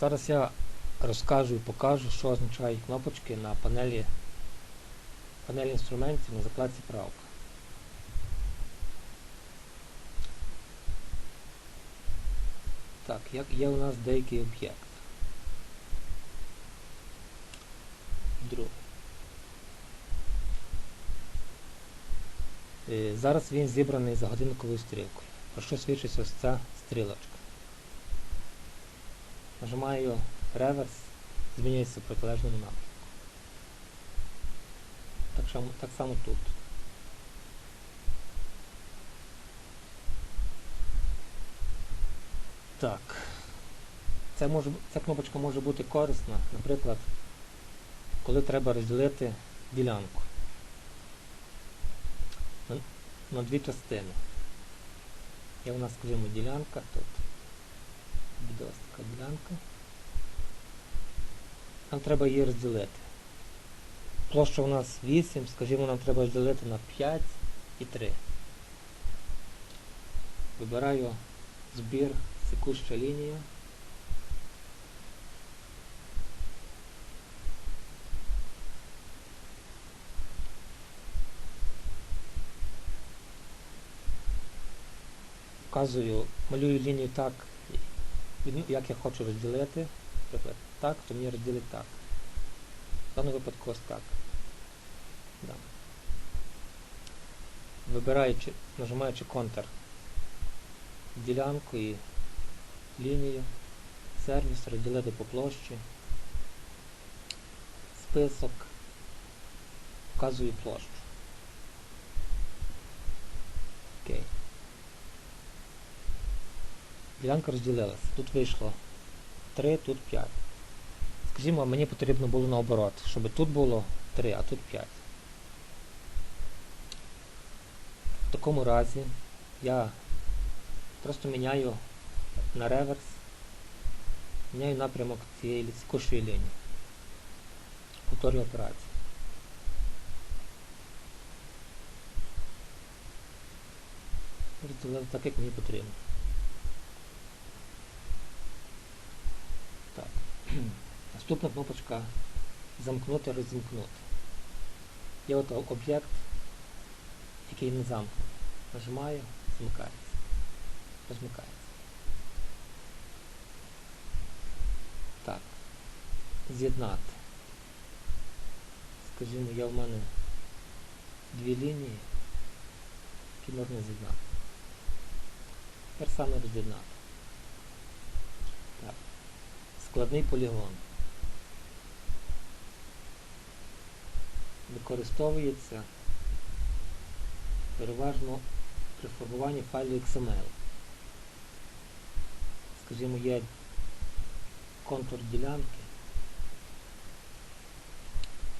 Зараз я розкажу і покажу, що означають кнопочки на панелі, панелі інструментів на закладці правка. Так, як є у нас деякий об'єкт. Друг. Е, Зараз він зібраний за годинниковою стрілкою. Про що свідчить ось ця стрілочка. Нажимаю реверс, змінюється в протилежному напрямку. Так само, так само тут. Так. Це може, ця кнопочка може бути корисна, наприклад, коли треба розділити ділянку на, на дві частини. Є у нас, скажімо, ділянка тут. Буде ось така ділянка. Нам треба її розділити. Площа у нас 8, скажімо, нам треба розділити на 5 і 3. Вибираю збір секуща лінія. Вказую, малюю лінію так, як я хочу розділити. Наприклад, так, то мені розділить так. В даному випадку ось так. Да. Вибираючи, нажимаючи контур ділянку і лінію, сервіс, розділити по площі, список, вказую площу. Окей. Ділянка розділилася. Тут вийшло 3, тут 5. Скажімо, мені потрібно було наоборот, щоб тут було 3, а тут 5. В такому разі я просто міняю на реверс, міняю напрямок цієї скошої лінії. Повторюю операцію. Розділив так, як мені потрібно. Так. Наступна кнопочка замкнути, розімкнути. Є от об'єкт, який не замкнутий. Нажимаю, змикається. Розмикається. Так. З'єднати. Скажімо, є в мене дві лінії, які можна з'єднати. Тепер саме роз'єднати. Так. Складний полігон. Використовується переважно при формуванні файлу XML. Скажімо, є контур ділянки,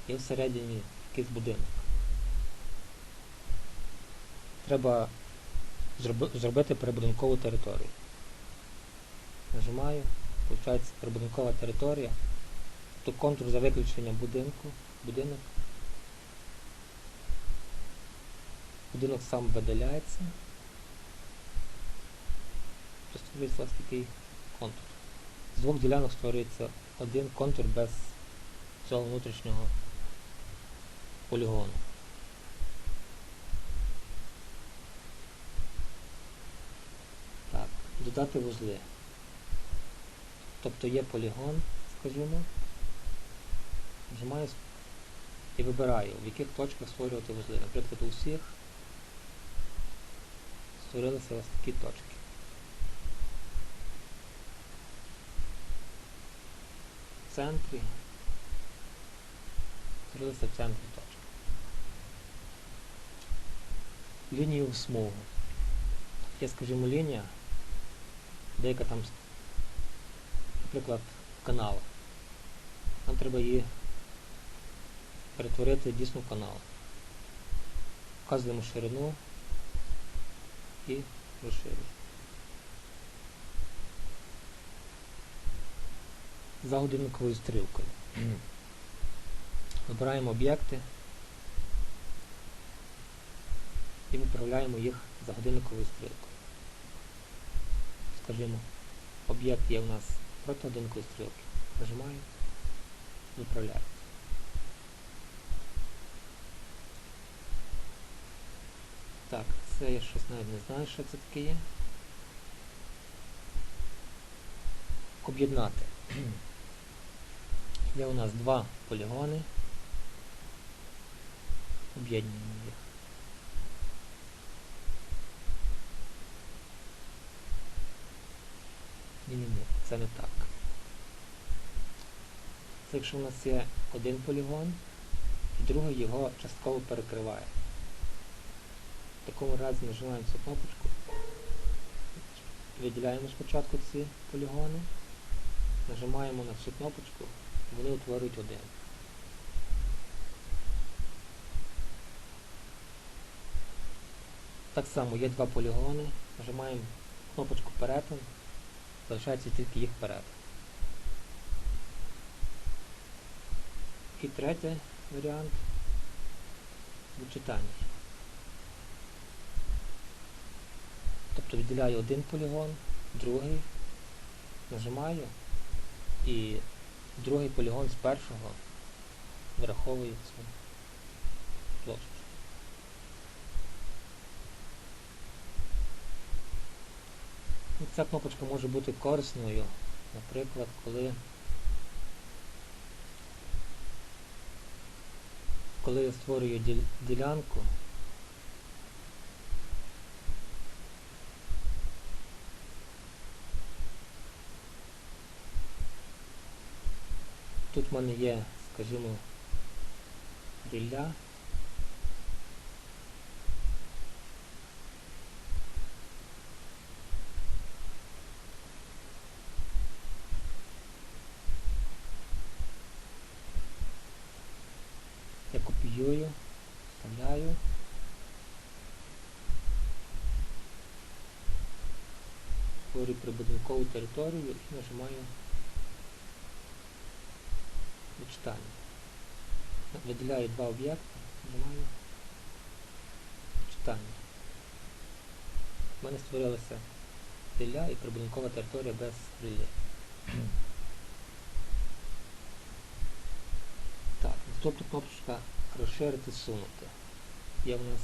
є всередині якийсь будинок. Треба зробити прибудинкову територію. Нажимаю, виходить прибудинкова територія. Тут контур за виключенням будинку, будинок. Будинок сам видаляється. Створюється ось такий контур. З двох ділянок створюється один контур без цього внутрішнього полігону. Так, додати вузли. Тобто є полігон, скажімо. Нажимаю і вибираю, в яких точках створювати вузли. Наприклад, у всіх створилися ось такі точки. В центрі. Створилися в центрі точки. Лінію в смугу. Є, скажімо, лінія, деяка там, наприклад, канал. Нам треба її перетворити дійсно в канал. Вказуємо ширину і розширюємо. За годинниковою стрілкою. Вибираємо об'єкти і виправляємо їх за годинниковою стрілкою. Скажімо, об'єкт є у нас проти одинкової стрілки. Нажимаю, виправляю. Так, це я щось навіть не знаю, що це таке є. Об'єднати. Є у нас два полігони. Об'єднуємо їх. Ні-ні-ні, це не так. Це якщо у нас є один полігон, і другий його частково перекриває. В такому разі нажимаємо цю кнопочку, виділяємо спочатку ці полігони, нажимаємо на цю кнопочку, вони утворюють один. Так само є два полігони, нажимаємо кнопочку перетин, залишається тільки їх перетин. І третій варіант вичитання. Тобто відділяю один полігон, другий, нажимаю і другий полігон з першого вираховую цю площу. Ну, Ця кнопочка може бути корисною, наприклад, коли коли я створюю ділянку, тут в мене є, скажімо, рілля. Я копіюю, вставляю. Створюю прибудинкову територію і нажимаю вичитання. Виділяю два об'єкти, нажимаю вичитання. У мене створилася рілля і прибудинкова територія без рілля. Так, наступна кнопочка розширити сунути. Є в нас,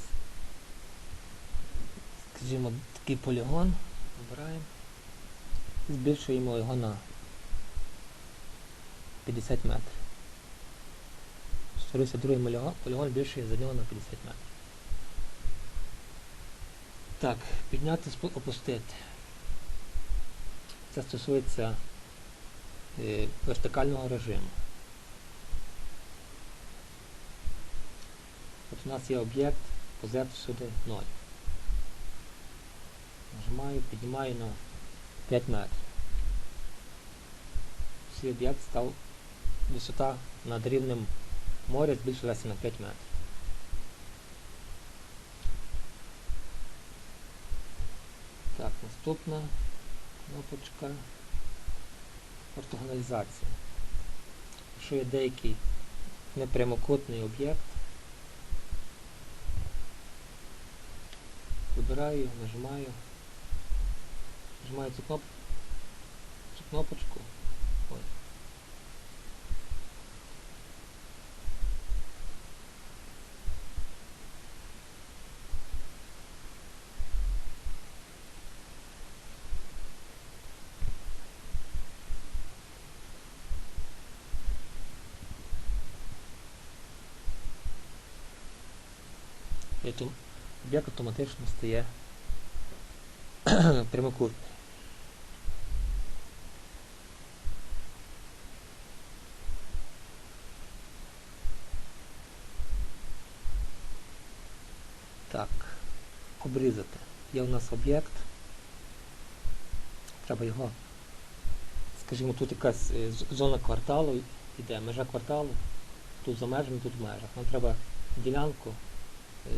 скажімо, такий полігон. Вибираємо. Збільшуємо його на 50 метрів. Створився другий полігон, більший за нього на 50 метрів. Так, підняти, опустити. Це стосується е, вертикального режиму. У нас є об'єкт, по Z всюди 0. Нажимаю, піднімаю на 5 метрів. Цей об'єкт став висота над рівнем моря збільшилася на 5 метрів. Так, наступна кнопочка ортогоналізація. Якщо є деякий непрямокутний об'єкт, вибираю, нажимаю, нажимаю цю, кноп... цю кнопочку. Ой. Ту- об'єкт автоматично стає прямокутний. Так, обрізати. Є у нас об'єкт. Треба його, скажімо, тут якась е, зона кварталу йде, межа кварталу, тут за межами, тут в межах. Нам треба ділянку е,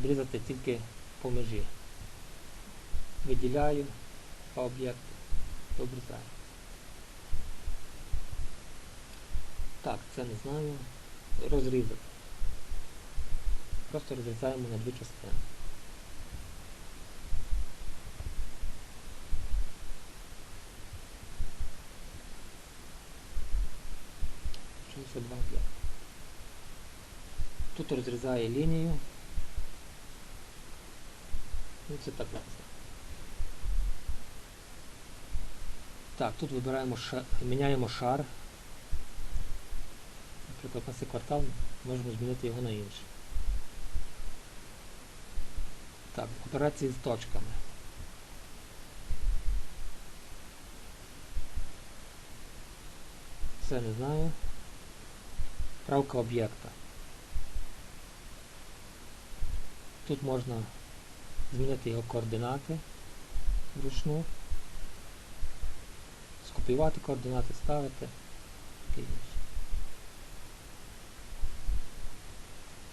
обрізати тільки по межі. Виділяю по об'єкту обрізаю. Так, це не знаю. Розрізати. Просто розрізаємо на дві частини. Тут розрізає лінію. Ну це так написано. Так, тут вибираємо шар, міняємо шар. Наприклад, на цей квартал можемо змінити його на інший. Так, операції з точками. Це не знаю. Правка об'єкта. Тут можна змінити його координати вручну, скопіювати координати, ставити. таке інше.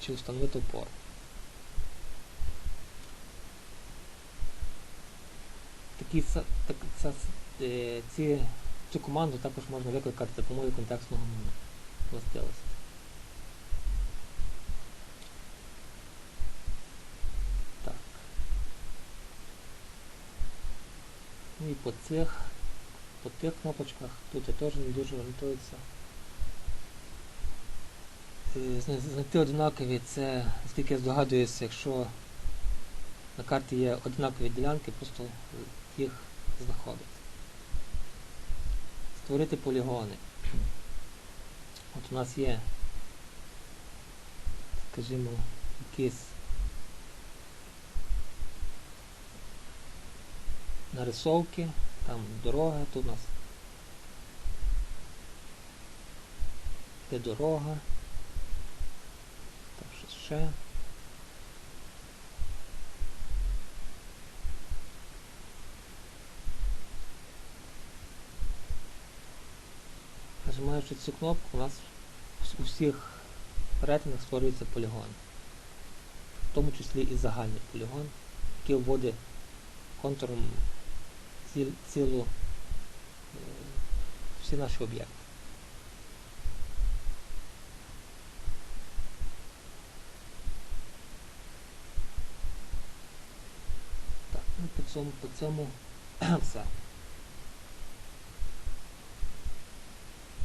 Чи встановити опору. Такі, так, ця, е, ці, цю команду також можна викликати за допомогою контекстного меню властивості. Так. Ну і по цих, по тих кнопочках тут я теж не дуже орієнтуюся. Е, Знайти однакові це, наскільки я здогадуюся, якщо на карті є однакові ділянки, просто їх знаходити. Створити полігони. От у нас є, скажімо, якісь нарисовки, там дорога, тут у нас де дорога, там щось ще. Нажимаючи цю кнопку, у нас у всіх перетинах створюється полігон. В тому числі і загальний полігон, який вводить контуром ці- цілу е, всі наші об'єкти. Так, ну по цьому, по цьому все.